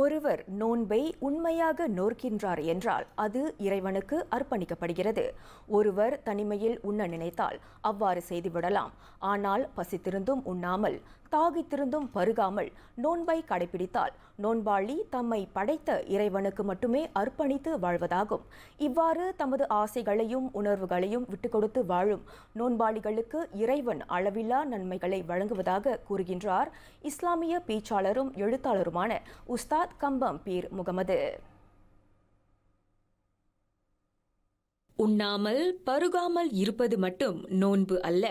ஒருவர் நோன்பை உண்மையாக நோர்க்கின்றார் என்றால் அது இறைவனுக்கு அர்ப்பணிக்கப்படுகிறது. ஒருவர் தனிமையில் உண்ண நினைத்தால் அவ்வாறு செய்துவிடலாம். ஆனால் பசித்திருந்தும் உண்ணாமல் தாகித்திருந்தும் பருகாமல் நோன்பை கடைபிடித்தால் நோன்பாளி தம்மை படைத்த இறைவனுக்கு மட்டுமே அர்ப்பணித்து வாழ்வதாகும். இவ்வாறு தமது ஆசைகளையும் உணர்வுகளையும் விட்டுக்கொடுத்து வாழும் நோன்பாளிகளுக்கு இறைவன் அளவில்லா நன்மைகளை வழங்குவதாக கூறுகின்றார். இஸ்லாமிய பேச்சாளரும் எழுத்தாளருமான உஸ்தாத் கம்பம் பீர் முகமது. உண்ணாமல் பருகாமல் இருப்பது மட்டும் நோன்பு அல்ல.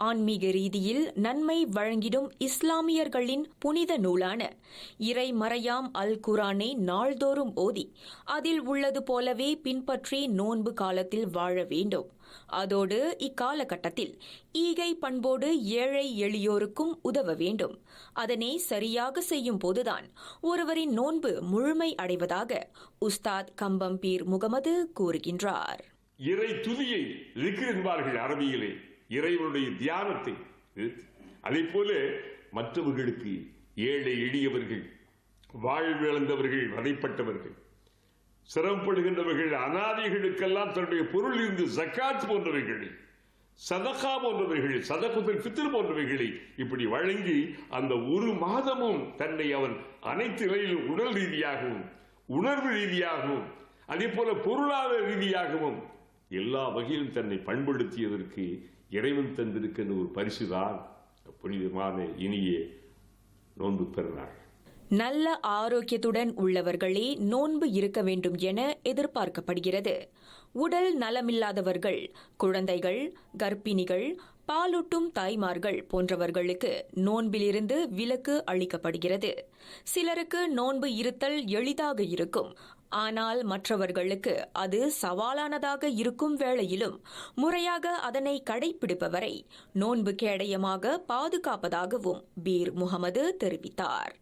ஆன்மீக ரீதியில் நன்மை வழங்கிடும் இஸ்லாமியர்களின் புனித நூலான இறைமறையாம் அல் குரானை நாள்தோறும் ஓதி அதில் உள்ளது போலவே பின்பற்றி நோன்பு காலத்தில் வாழ வேண்டும். அதோடு இக்காலகட்டத்தில் ஈகை பண்போடு ஏழை எளியோருக்கும் உதவ வேண்டும். அதனை சரியாக செய்யும் போதுதான் ஒருவரின் நோன்பு முழுமை அடைவதாக உஸ்தாத் கம்பம் பீர் முகமது கூறுகின்றார். இறை துதியை என்பார்கள் அரபியிலே இறைவனுடைய தியானத்தை அதே போல மற்றவர்களுக்கு ஏழை எளியவர்கள் வாழ்விழந்தவர்கள் வதைப்பட்டவர்கள் சிரமப்படுகின்றவர்கள் அனாதைகளுக்கெல்லாம் தன்னுடைய பொருள் இருந்து ஜக்காத் போன்றவைகளை சதகா போன்றவைகள் சதகுதல் பித்திரு போன்றவைகளை இப்படி வழங்கி அந்த ஒரு மாதமும் தன்னை அவன் அனைத்து நிலையிலும் உடல் ரீதியாகவும் உணர்வு ரீதியாகவும் அதே போல பொருளாதார ரீதியாகவும் எல்லா வகையிலும் தன்னை பண்படுத்தியதற்கு இறைவன் தந்திருக்கின்ற ஒரு பரிசுதான் புனிதமான இனிய நோன்பு பெறுகிறார் நல்ல ஆரோக்கியத்துடன் உள்ளவர்களே நோன்பு இருக்க வேண்டும் என எதிர்பார்க்கப்படுகிறது. உடல் நலமில்லாதவர்கள் குழந்தைகள் கர்ப்பிணிகள் பாலூட்டும் தாய்மார்கள் போன்றவர்களுக்கு நோன்பிலிருந்து விலக்கு அளிக்கப்படுகிறது. சிலருக்கு நோன்பு இருத்தல் எளிதாக இருக்கும். ஆனால் மற்றவர்களுக்கு அது சவாலானதாக இருக்கும் வேளையிலும் முறையாக அதனை கடைபிடிப்பவரை நோன்பு கேடயமாக பாதுகாப்பதாகவும் பீர் முகமது தெரிவித்தார்.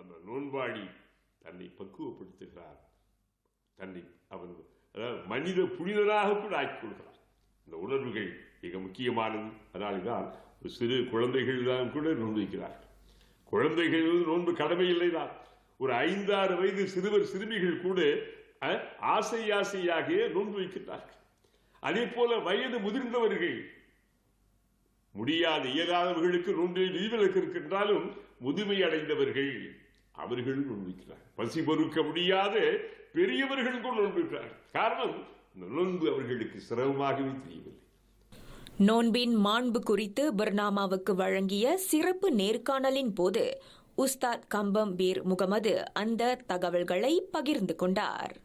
அந்த நோன்பாடி தன்னை பக்குவப்படுத்துகிறார். தன்னை அவன் மனித புனிதராக கூட ஆக்கி கொடுக்கிறார் இந்த உணர்வுகள் மிக முக்கியமானது. அதனால்தான் தான் சிறு குழந்தைகள் தான் கூட நோன்பு வைக்கிறார்கள். குழந்தைகள் நோன்பு கடமை இல்லைதான் ஒரு ஐந்தாறு வயது சிறுவர் சிறுமிகள் கூட அஹ், ஆசை ஆசையாக நோன்பு வைக்கிறார்கள் அதே போல வயது முதிர்ந்தவர்கள் முடியாத இயலாதவர்களுக்கு நோன்பில் விதிவிலக்கு இருக்கின்றாலும் முதுமை அடைந்தவர்கள் அவர்களும் நோன்பிக்கிறார்கள் பசி பொறுக்க முடியாத பெரியவர்கள் கூட நோன்பிக்கிறார்கள் காரணம் நோன்பு அவர்களுக்கு சிரமமாகவே தெரியவில்லை. நோன்பின் மாண்பு குறித்து பர்னாமாவுக்கு வழங்கிய சிறப்பு நேர்காணலின் போது உஸ்தாத் கம்பம்பீர் முகமது அந்த தகவல்களை பகிர்ந்து கொண்டார்.